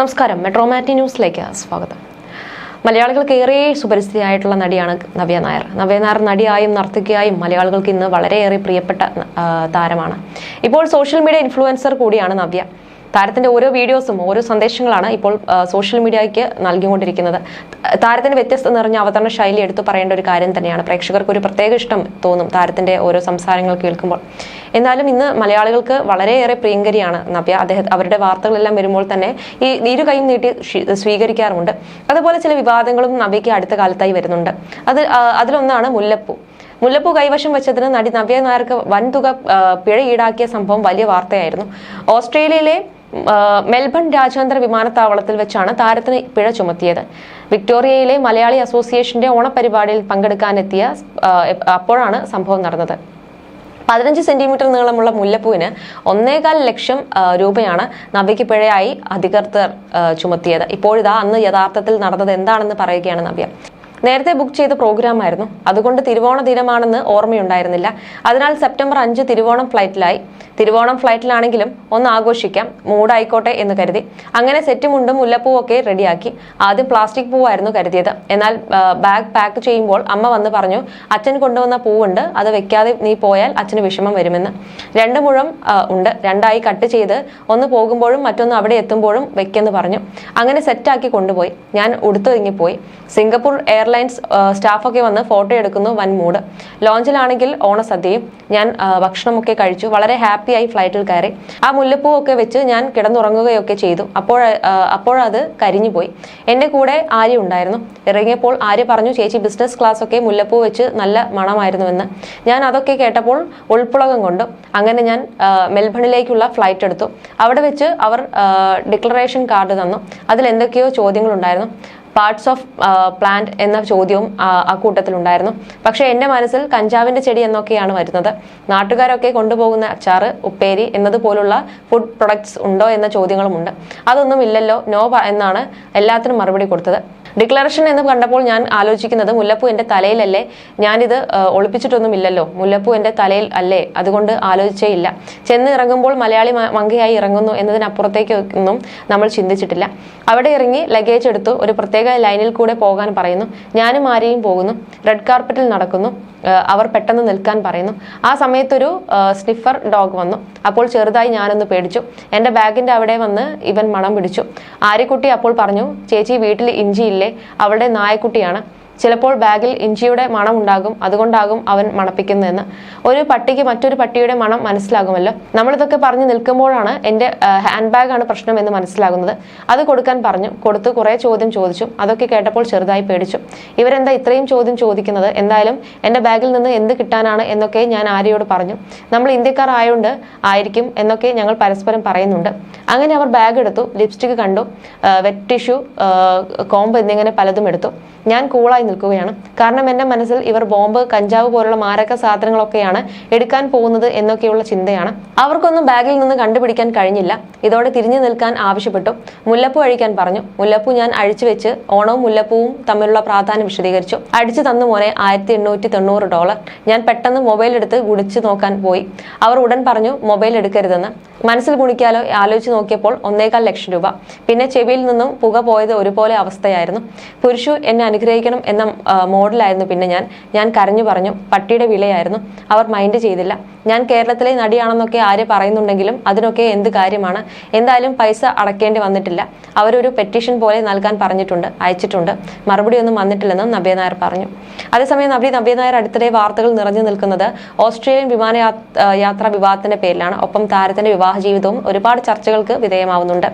നമസ്കാരം. മെട്രോമാറ്റി ന്യൂസിലേക്ക് സ്വാഗതം. മലയാളികൾക്ക് ഏറെ സുപരിസ്ഥിതിയായിട്ടുള്ള നടിയാണ് നവ്യ നായർ. നവ്യ നായർ നടിയായും നർത്തകിയായും മലയാളികൾക്ക് ഇന്ന് വളരെയേറെ പ്രിയപ്പെട്ട താരമാണ്. ഇപ്പോൾ സോഷ്യൽ മീഡിയ ഇൻഫ്ലുവൻസർ കൂടിയാണ് നവ്യ. താരത്തിന്റെ ഓരോ വീഡിയോസും ഓരോ സന്ദേശങ്ങളാണ് ഇപ്പോൾ സോഷ്യൽ മീഡിയയ്ക്ക് നൽകിക്കൊണ്ടിരിക്കുന്നത്. താരത്തിന്റെ വ്യത്യസ്ത നിറഞ്ഞ അവതരണ ശൈലി എടുത്തു പറയേണ്ട ഒരു കാര്യം തന്നെയാണ്. പ്രേക്ഷകർക്ക് ഒരു പ്രത്യേക ഇഷ്ടം തോന്നും താരത്തിന്റെ ഓരോ സംസാരങ്ങൾ കേൾക്കുമ്പോൾ. എന്നാലും ഇന്ന് മലയാളികൾക്ക് വളരെയേറെ പ്രിയങ്കരിയാണ് നവ്യ. അദ്ദേഹം അവരുടെ വാർത്തകളെല്ലാം വരുമ്പോൾ തന്നെ ഈ ഇരു കൈയും നീട്ടി സ്വീ- സ്വീകരിക്കാറുമുണ്ട്. അതുപോലെ ചില വിവാദങ്ങളും നവ്യയ്ക്ക് അടുത്ത കാലത്തായി വരുന്നുണ്ട്. അത് അതിലൊന്നാണ് മുല്ലപ്പൂ. മുല്ലപ്പൂ കൈവശം വെച്ചതിന് നടി നവ്യ നായർക്ക് വൻതുക പിഴ ഈടാക്കിയ സംഭവം വലിയ വാർത്തയായിരുന്നു. ഓസ്ട്രേലിയയിലെ മെൽബൺ രാജ്യാന്തര വിമാനത്താവളത്തിൽ വെച്ചാണ് താരത്തിന് പിഴ ചുമത്തിയത്. വിക്ടോറിയയിലെ മലയാളി അസോസിയേഷന്റെ ഓണപരിപാടിയിൽ പങ്കെടുക്കാനെത്തിയ അപ്പോഴാണ് സംഭവം നടന്നത്. പതിനഞ്ച് സെന്റിമീറ്റർ നീളമുള്ള മുല്ലപ്പൂവിന് ഒന്നേകാൽ ലക്ഷം രൂപയാണ് നവ്യയ്ക്ക് പിഴയായി അധികൃതർ ചുമത്തിയത്. ഇപ്പോഴിതാ അന്ന് യഥാർത്ഥത്തിൽ നടന്നത് എന്താണെന്ന് പറയുകയാണ് നവ്യ. നേരത്തെ ബുക്ക് ചെയ്ത പ്രോഗ്രാം ആയിരുന്നു അതുകൊണ്ട് തിരുവോണ ദിനമാണെന്ന് ഓർമ്മയുണ്ടായിരുന്നില്ല. അതിനാൽ സെപ്റ്റംബർ അഞ്ച് തിരുവോണം ഫ്ലൈറ്റിലായി. തിരുവോണം ഫ്ലൈറ്റിലാണെങ്കിലും ഒന്ന് ആഘോഷിക്കാം മൂടായിക്കോട്ടെ എന്ന് കരുതി. അങ്ങനെ സെറ്റ് മുണ്ടും മുല്ലപ്പൂവും ഒക്കെ റെഡിയാക്കി ആദ്യം പ്ലാസ്റ്റിക് പൂവായിരുന്നു കരുതിയത്. എന്നാൽ ബാഗ് പാക്ക് ചെയ്യുമ്പോൾ അമ്മ വന്ന് പറഞ്ഞു അച്ഛൻ കൊണ്ടുവന്ന പൂവുണ്ട് അത് വെക്കാതെ നീ പോയാൽ അച്ഛന് വിഷമം വരുമെന്ന്. രണ്ട് മുഴം ഉണ്ട്. രണ്ടായി കട്ട് ചെയ്ത് ഒന്ന് പോകുമ്പോഴും മറ്റൊന്ന് അവിടെ എത്തുമ്പോഴും വെക്കെന്ന് പറഞ്ഞു. അങ്ങനെ സെറ്റാക്കി കൊണ്ടുപോയി. ഞാൻ ഉടുത്തൊരുങ്ങിപ്പോയി സിംഗപ്പൂർ എയർലൈൻസ് സ്റ്റാഫൊക്കെ വന്ന് ഫോട്ടോ എടുക്കുന്നു വൻ മൂഡ് ലോഞ്ചിലാണെങ്കിൽ ഓണസദ്യയും ഞാൻ ഭക്ഷണമൊക്കെ കഴിച്ചു. വളരെ ഹാപ്പിയായി ഫ്ലൈറ്റിൽ കയറി. ആ മുല്ലപ്പൂ ഒക്കെ വെച്ച് ഞാൻ കിടന്നുറങ്ങുകയൊക്കെ ചെയ്തു. അപ്പോൾ അപ്പോഴത് കരിഞ്ഞു പോയി. എന്റെ കൂടെ ആര്യ ഉണ്ടായിരുന്നു. ഇറങ്ങിയപ്പോൾ ആര്യ പറഞ്ഞു ചേച്ചി ബിസിനസ് ക്ലാസ് ഒക്കെ മുല്ലപ്പൂ വെച്ച് നല്ല മണമായിരുന്നുവെന്ന്. ഞാൻ അതൊക്കെ കേട്ടപ്പോൾ ഉൾപ്പുളകം കൊണ്ട് അങ്ങനെ ഞാൻ മെൽബണിലേക്കുള്ള ഫ്ലൈറ്റ് എടുത്തു. അവിടെ വെച്ച് അവർ ഡിക്ലറേഷൻ കാർഡ് തന്നു. അതിൽ എന്തൊക്കെയോ ചോദ്യങ്ങളുണ്ടായിരുന്നു. പാർട്സ് ഓഫ് പ്ലാന്റ് എന്ന ചോദ്യവും ആ, കൂട്ടത്തിലുണ്ടായിരുന്നു. പക്ഷേ എന്റെ മനസ്സിൽ കഞ്ചാവിന്റെ ചെടി എന്നൊക്കെയാണ് വരുന്നത്. നാട്ടുകാരൊക്കെ കൊണ്ടുപോകുന്ന അച്ചാറ് ഉപ്പേരി എന്നതുപോലുള്ള ഫുഡ് പ്രൊഡക്ട്സ് ഉണ്ടോ എന്ന ചോദ്യങ്ങളുമുണ്ട്. അതൊന്നും ഇല്ലല്ലോ നോ എന്നാണ് എല്ലാത്തിനും മറുപടി കൊടുത്തത്. ഡിക്ലറേഷൻ എന്ന് കണ്ടപ്പോൾ ഞാൻ ആലോചിക്കുന്നത് മുല്ലപ്പൂ എന്റെ തലയിലല്ലേ? ഞാനിത് ഒളിപ്പിച്ചിട്ടൊന്നുമില്ലല്ലോ. മുല്ലപ്പൂ എന്റെ തലയിൽ അല്ലേ? അതുകൊണ്ട് ആലോചിച്ചേ ഇല്ല. ചെന്ന് ഇറങ്ങുമ്പോൾ മലയാളി മങ്കയായി ഇറങ്ങുന്നു എന്നതിനപ്പുറത്തേക്ക് ഒന്നും നമ്മൾ ചിന്തിച്ചിട്ടില്ല. അവിടെ ഇറങ്ങി ലഗേജ് എടുത്തു ഒരു പ്രത്യേക ലൈനിൽ കൂടെ പോകാൻ പറയുന്നു. ഞാനും ആരെയും പോകുന്നു. റെഡ് കാർപ്പറ്റിൽ നടക്കുന്നു. അവർ പെട്ടെന്ന് നിൽക്കാൻ പറയുന്നു. ആ സമയത്തൊരു സ്നിഫർ ഡോഗ് വന്നു. അപ്പോൾ ചെറുതായി ഞാനൊന്ന് പേടിച്ചു. എന്റെ ബാഗിന്റെ അവിടെ വന്ന് ഇവൻ മണം പിടിച്ചു. ആര്യക്കുട്ടി അപ്പോൾ പറഞ്ഞു ചേച്ചി വീട്ടിൽ ഇഞ്ചിയില്ലേ? അവളുടെ നായക്കുട്ടിയാണ് ചിലപ്പോൾ ബാഗിൽ ഇഞ്ചിയുടെ മണം ഉണ്ടാകും അതുകൊണ്ടാകും അവൻ മണപ്പിക്കുന്നതെന്ന്. ഒരു പട്ടിക്ക് മറ്റൊരു പട്ടിയുടെ മണം മനസ്സിലാകുമല്ലോ. നമ്മളിതൊക്കെ പറഞ്ഞു നിൽക്കുമ്പോഴാണ് എന്റെ ഹാൻഡ് ബാഗാണ് പ്രശ്നം എന്ന് മനസ്സിലാകുന്നത്. അത് കൊടുക്കാൻ പറഞ്ഞു കൊടുത്ത് കുറേ ചോദ്യം ചോദിച്ചു. അതൊക്കെ കേട്ടപ്പോൾ ചെറുതായി പേടിച്ചു. ഇവരെന്താ ഇത്രയും ചോദ്യം ചോദിക്കുന്നത്? എന്തായാലും എന്റെ ബാഗിൽ നിന്ന് എന്ത് കിട്ടാനാണ് എന്നൊക്കെ ഞാൻ ആര്യയോട് പറഞ്ഞു. നമ്മൾ ഇന്ത്യക്കാർ ആയതുകൊണ്ട് ആയിരിക്കും എന്നൊക്കെ ഞങ്ങൾ പരസ്പരം പറയുന്നുണ്ട്. അങ്ങനെ അവർ ബാഗ് എടുത്തു ലിപ്സ്റ്റിക് കണ്ടു വെറ്റ് ടിഷ്യൂ കോമ്പ് എന്നിങ്ങനെ പലതും എടുത്തു. ഞാൻ കൂളായി നിൽക്കുകയാണ്. കാരണം എന്റെ മനസ്സിൽ ഇവർ ബോംബ് കഞ്ചാവ് പോലുള്ള മാരക സാധനങ്ങളൊക്കെയാണ് എടുക്കാൻ പോകുന്നത് എന്നൊക്കെയുള്ള ചിന്തയാണ്. അവർക്കൊന്നും ബാഗിൽ നിന്ന് കണ്ടുപിടിക്കാൻ കഴിഞ്ഞില്ല. ഇതോടെ തിരിഞ്ഞു നിൽക്കാൻ ആവശ്യപ്പെട്ടു. മുല്ലപ്പൂ അഴിക്കാൻ പറഞ്ഞു. മുല്ലപ്പൂ ഞാൻ അഴിച്ചു വെച്ച് ഓണവും മുല്ലപ്പൂവും തമ്മിലുള്ള പ്രാധാന്യം വിശദീകരിച്ചു. അടിച്ചു തന്നു മോനെ ആയിരത്തി എണ്ണൂറ്റി തൊണ്ണൂറ് ഡോളർ. ഞാൻ പെട്ടെന്ന് മൊബൈൽ എടുത്ത് ഗുണിച്ചു നോക്കാൻ പോയി. അവർ ഉടൻ പറഞ്ഞു മൊബൈൽ എടുക്കരുതെന്ന്. മനസ്സിൽ ഗുണിക്കാലോ ആലോചിച്ച് നോക്കിയപ്പോൾ ഒന്നേകാൽ ലക്ഷം രൂപ. പിന്നെ ചെവിയിൽ നിന്നും പുക പോയത് ഒരുപോലെ അവസ്ഥയായിരുന്നു. പുരുഷു എന്നെ അനുഗ്രഹിക്കണം ആ, മോഡലായിരുന്നു പിന്നെ ഞാൻ. ഞാൻ കരഞ്ഞു പറഞ്ഞു പട്ടിയുടെ വിലയായിരുന്നു. അവർ മൈൻഡ് ചെയ്തില്ല. ഞാൻ കേരളത്തിലെ നടിയാണെന്നൊക്കെ ആര് പറയുന്നുണ്ടെങ്കിലും അതിനൊക്കെ എന്ത് കാര്യമാണ്? എന്തായാലും പൈസ അടക്കേണ്ടി വന്നിട്ടില്ല. അവരൊരു പെറ്റീഷൻ പോലെ നൽകാൻ പറഞ്ഞിട്ടുണ്ട് അയച്ചിട്ടുണ്ട്. മറുപടി ഒന്നും വന്നിട്ടില്ലെന്നും നബ്യ നായർ പറഞ്ഞു. അതേസമയം നബി നബ്യ നായർ അടുത്തിടെ വാർത്തകൾ നിറഞ്ഞു നിൽക്കുന്നത് ഓസ്ട്രേലിയൻ വിമാന യാത്രാ വിവാദത്തിന്റെ പേരിലാണ്. ഒപ്പം താരത്തിന്റെ വിവാഹ ജീവിതവും ഒരുപാട് ചർച്ചകൾക്ക് വിധേയമാവുന്നുണ്ട്.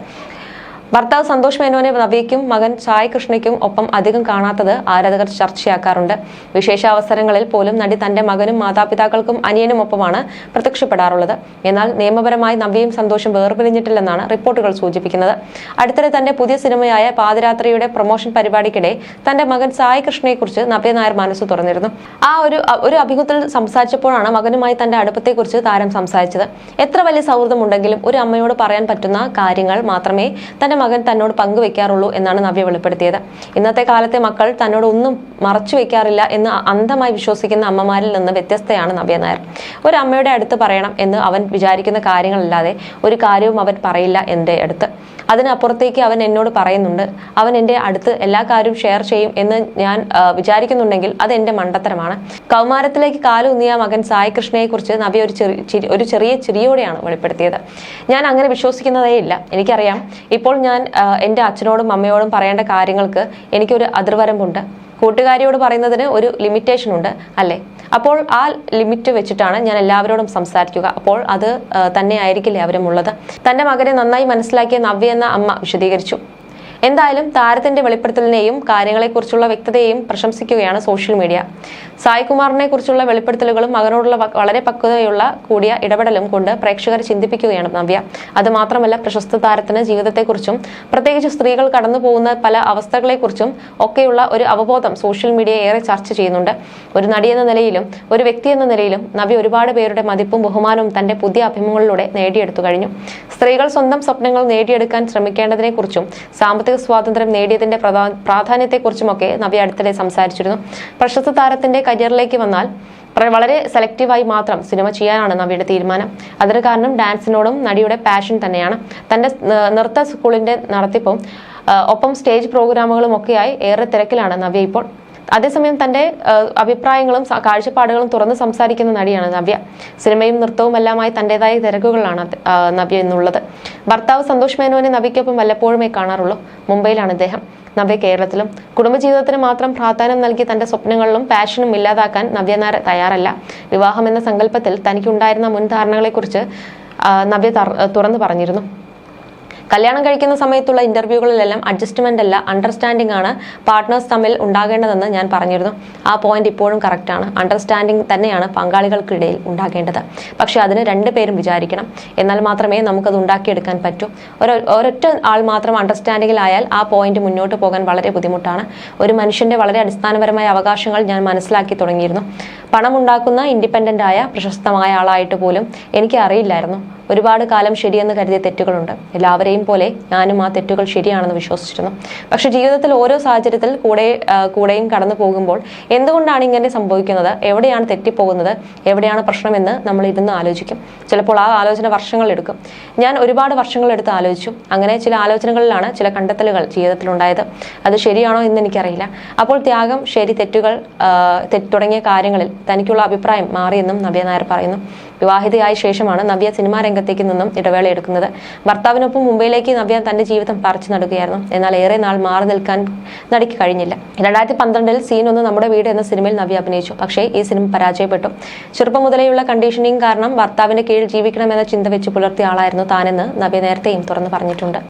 ഭർത്താവ് സന്തോഷ് മേനോനെ നവിക്കും മകൻ സായ് കൃഷ്ണയ്ക്കും ഒപ്പം അധികം കാണാത്തത് ആരാധകർ ചർച്ചയാക്കാറുണ്ട്. വിശേഷ അവസരങ്ങളിൽ പോലും നടി തന്റെ മകനും മാതാപിതാക്കൾക്കും അനിയനും ഒപ്പമാണ് പ്രത്യക്ഷപ്പെടാറുള്ളത്. എന്നാൽ നിയമപരമായി നവ്യയും സന്തോഷം വേർപിരിഞ്ഞിട്ടില്ലെന്നാണ് റിപ്പോർട്ടുകൾ സൂചിപ്പിക്കുന്നത്. അടുത്തിടെ തന്റെ പുതിയ സിനിമയായ പാദരാത്രിയുടെ പ്രൊമോഷൻ പരിപാടിക്കിടെ തന്റെ മകൻ സായ് കൃഷ്ണയെക്കുറിച്ച് നവ്യ നായർ മനസ്സ് തുറന്നിരുന്നു. ആ ഒരു ഒരു അഭിമുഖത്തിൽ സംസാരിച്ചപ്പോഴാണ് മകനുമായി തന്റെ അടുപ്പത്തെക്കുറിച്ച് താരം സംസാരിച്ചത്. എത്ര വലിയ സൗഹൃദമുണ്ടെങ്കിലും ഒരു അമ്മയോട് പറയാൻ പറ്റുന്ന കാര്യങ്ങൾ മാത്രമേ തന്റെ മകൻ തന്നോട് പങ്കുവെക്കാറുള്ളൂ എന്നാണ് നവ്യ വെളിപ്പെടുത്തിയത്. ഇന്നത്തെ കാലത്തെ മക്കൾ തന്നോട് ഒന്നും മറച്ചു വെക്കാറില്ല എന്ന് അന്ധമായി വിശ്വസിക്കുന്ന അമ്മമാരിൽ നിന്ന് വ്യത്യസ്തയാണ് നവ്യ നായർ. ഒരു അമ്മയുടെ അടുത്ത് പറയണം എന്ന് അവൻ വിചാരിക്കുന്ന കാര്യങ്ങളല്ലാതെ ഒരു കാര്യവും അവൻ പറയില്ല എന്റെ അടുത്ത്. അതിനപ്പുറത്തേക്ക് അവൻ എന്നോട് പറയുന്നുണ്ട്. അവൻ എന്റെ അടുത്ത് എല്ലാ കാര്യവും ഷെയർ ചെയ്യും എന്ന് ഞാൻ വിചാരിക്കുന്നുണ്ടെങ്കിൽ അത് എന്റെ മണ്ടത്തരമാണ്. കൗമാരത്തിലേക്ക് കാലുന്നിയ മകൻ സായി കൃഷ്ണയെ കുറിച്ച് നബി ഒരു ചെറിയ ഒരു ചെറിയ ചിരിയോടെയാണ് വെളിപ്പെടുത്തിയത്. ഞാൻ അങ്ങനെ വിശ്വസിക്കുന്നതേ ഇല്ല. എനിക്കറിയാം. ഇപ്പോൾ ഞാൻ എന്റെ അച്ഛനോടും അമ്മയോടും പറയേണ്ട കാര്യങ്ങൾക്ക് എനിക്കൊരു അതിർവരമ്പുണ്ട്. കൂട്ടുകാരിയോട് പറയുന്നതിന് ഒരു ലിമിറ്റേഷൻ ഉണ്ട് അല്ലേ? അപ്പോൾ ആ ലിമിറ്റ് വെച്ചിട്ടാണ് ഞാൻ എല്ലാവരോടും സംസാരിക്കുക. അപ്പോൾ അത് തന്നെ ആയിരിക്കില്ലേ അവരും ഉള്ളത് തന്റെ മകനെ നന്നായി മനസ്സിലാക്കിയ നവ്യ എന്ന അമ്മ വിശദീകരിച്ചു. എന്തായാലും താരത്തിന്റെ വെളിപ്പെടുത്തലിനെയും കാര്യങ്ങളെക്കുറിച്ചുള്ള വ്യക്തതയെയും പ്രശംസിക്കുകയാണ് സോഷ്യൽ മീഡിയ. സായികുമാറിനെ കുറിച്ചുള്ള വെളിപ്പെടുത്തലുകളും മകനോടുള്ള വളരെ പക്വതയുള്ള കൂടിയ ഇടപെടലും കൊണ്ട് പ്രേക്ഷകരെ ചിന്തിപ്പിക്കുകയാണ് നവ്യ. അത് മാത്രമല്ല പ്രശസ്ത താരത്തിന് ജീവിതത്തെക്കുറിച്ചും പ്രത്യേകിച്ച് സ്ത്രീകൾ കടന്നു പോകുന്ന പല അവസ്ഥകളെക്കുറിച്ചും ഒക്കെയുള്ള ഒരു അവബോധം സോഷ്യൽ മീഡിയ ഏറെ ചർച്ച ചെയ്യുന്നുണ്ട്. ഒരു നടി എന്ന നിലയിലും ഒരു വ്യക്തി എന്ന നിലയിലും നവ്യ ഒരുപാട് പേരുടെ മതിപ്പും ബഹുമാനവും തന്റെ പുതിയ അഭിമുഖങ്ങളിലൂടെ നേടിയെടുത്തു കഴിഞ്ഞു. സ്ത്രീകൾ സ്വന്തം സ്വപ്നങ്ങൾ നേടിയെടുക്കാൻ ശ്രമിക്കേണ്ടതിനെക്കുറിച്ചും സാമ്പത്തിക സ്വാതന്ത്ര്യം നേടിയതിന്റെ പ്രാധാന്യത്തെക്കുറിച്ചുമൊക്കെ നവ്യ അടുത്തിടെ സംസാരിച്ചിരുന്നു. പ്രശസ്ത താരത്തിന്റെ കരിയറിലേക്ക് വന്നാൽ വളരെ സെലക്റ്റീവായി മാത്രം സിനിമ ചെയ്യാനാണ് നവിയുടെ തീരുമാനം. അതിന് കാരണം ഡാൻസിനോടും നടിയുടെ പാഷൻ തന്നെയാണ്. തന്റെ നൃത്ത സ്കൂളിന്റെ നടത്തിപ്പും ഒപ്പം സ്റ്റേജ് പ്രോഗ്രാമുകളും ഒക്കെയായി ഏറെ തിരക്കിലാണ് നവ്യ ഇപ്പോൾ. അതേസമയം തന്റെ അഭിപ്രായങ്ങളും കാഴ്ചപ്പാടുകളും തുറന്ന് സംസാരിക്കുന്ന നടിയാണ് നവ്യ. സിനിമയും നൃത്തവും എല്ലാമായി തന്റേതായ തിരക്കുകളാണ് നവ്യ എന്നുള്ളത്. ഭർത്താവ് സന്തോഷ് മേനോനെ നവ്യയ്ക്കൊപ്പം വല്ലപ്പോഴുമേ കാണാറുള്ളൂ. മുംബൈയിലാണ് അദ്ദേഹം നവ്യ കേരളത്തിലും. കുടുംബജീവിതത്തിന് മാത്രം പ്രാധാന്യം നൽകി തന്റെ സ്വപ്നങ്ങളിലും പാഷനും ഇല്ലാതാക്കാൻ നവ്യ നാരെ തയ്യാറല്ല. വിവാഹം എന്ന സങ്കല്പത്തിൽ തനിക്കുണ്ടായിരുന്ന മുൻധാരണകളെക്കുറിച്ച് നവ്യ തുറന്നു പറഞ്ഞിരുന്നു. കല്യാണം കഴിക്കുന്ന സമയത്തുള്ള ഇന്റർവ്യൂകളിലെല്ലാം അഡ്ജസ്റ്റ്മെന്റ് അല്ല അണ്ടർസ്റ്റാൻഡിംഗ് ആണ് പാർട്ട്നേഴ്സ് തമ്മിൽ ഉണ്ടാകേണ്ടതെന്ന് ഞാൻ പറഞ്ഞിരുന്നു. ആ പോയിന്റ് ഇപ്പോഴും കറക്റ്റാണ് അണ്ടർസ്റ്റാൻഡിംഗ് തന്നെയാണ് പങ്കാളികൾക്കിടയിൽ ഉണ്ടാകേണ്ടത്. പക്ഷെ അതിന് രണ്ടുപേരും വിചാരിക്കണം. എന്നാൽ മാത്രമേ നമുക്കത് ഉണ്ടാക്കിയെടുക്കാൻ പറ്റൂ. ഒരു ഒരൊറ്റ ആൾ മാത്രം അണ്ടർസ്റ്റാൻഡിങ്ങിലായാൽ ആ പോയിന്റ് മുന്നോട്ട് പോകാൻ വളരെ ബുദ്ധിമുട്ടാണ്. ഒരു മനുഷ്യന്റെ വളരെ അടിസ്ഥാനപരമായ അവകാശങ്ങൾ ഞാൻ മനസ്സിലാക്കി തുടങ്ങിയിരുന്നു. പണമുണ്ടാക്കുന്ന ഇൻഡിപെൻഡന്റ് ആയ പ്രശസ്തമായ ആളായിട്ട് പോലും എനിക്ക് അറിയില്ലായിരുന്നു. ഒരുപാട് കാലം ശരിയെന്ന് കരുതിയ തെറ്റുകളുണ്ട്. എല്ലാവരെയും പോലെ ഞാനും ആ തെറ്റുകൾ ശരിയാണെന്ന് വിശ്വസിച്ചിരുന്നു. പക്ഷെ ജീവിതത്തിൽ ഓരോ സാഹചര്യത്തിൽ കൂടെ കൂടെയും കടന്നു പോകുമ്പോൾ എന്തുകൊണ്ടാണ് ഇങ്ങനെ സംഭവിക്കുന്നത്? എവിടെയാണ് തെറ്റിപ്പോകുന്നത്? എവിടെയാണ് പ്രശ്നമെന്ന് നമ്മൾ ഇരുന്ന് ആലോചിക്കും. ചിലപ്പോൾ ആ ആലോചന വർഷങ്ങൾ എടുക്കും. ഞാൻ ഒരുപാട് വർഷങ്ങൾ എടുത്ത് ആലോചിച്ചു. അങ്ങനെ ചില ആലോചനകളിലാണ് ചില കണ്ടെത്തലുകൾ ജീവിതത്തിൽ ഉണ്ടായത് അത് ശരിയാണോ എന്ന് എനിക്കറിയില്ല. അപ്പോൾ ത്യാഗം ശരി തെറ്റുകൾ തെറ്റ് തുടങ്ങിയ കാര്യങ്ങളിൽ തനിക്കുള്ള അഭിപ്രായം മാറിയെന്നും നവ്യ നായർ പറയുന്നു. വിവാഹിതയായ ശേഷമാണ് നവ്യ സിനിമാ രംഗത്തേക്ക് നിന്നും ഇടവേള എടുക്കുന്നത്. ഭർത്താവിനൊപ്പം മുംബൈയിലേക്ക് നവ്യ തന്റെ ജീവിതം പറിച്ചു നടക്കുകയായിരുന്നു എന്നാൽ ഏറെ നാൾ മാറി നിൽക്കാൻ നടിക്ക് കഴിഞ്ഞില്ല. രണ്ടായിരത്തി പന്ത്രണ്ടിൽ സീൻ ഒന്ന് നമ്മുടെ വീട് എന്ന സിനിമയിൽ നവ്യ അഭിനയിച്ചു. പക്ഷേ ഈ സിനിമ പരാജയപ്പെട്ടു. ചെറുപ്പം മുതലേയുള്ള കണ്ടീഷനിങ് കാരണം ഭർത്താവിന്റെ കീഴിൽ ജീവിക്കണമെന്ന ചിന്ത വെച്ച് പുലർത്തിയ ആളായിരുന്നു താനെന്ന് നവ്യ നേരത്തെയും തുറന്നു പറഞ്ഞിട്ടുണ്ട്.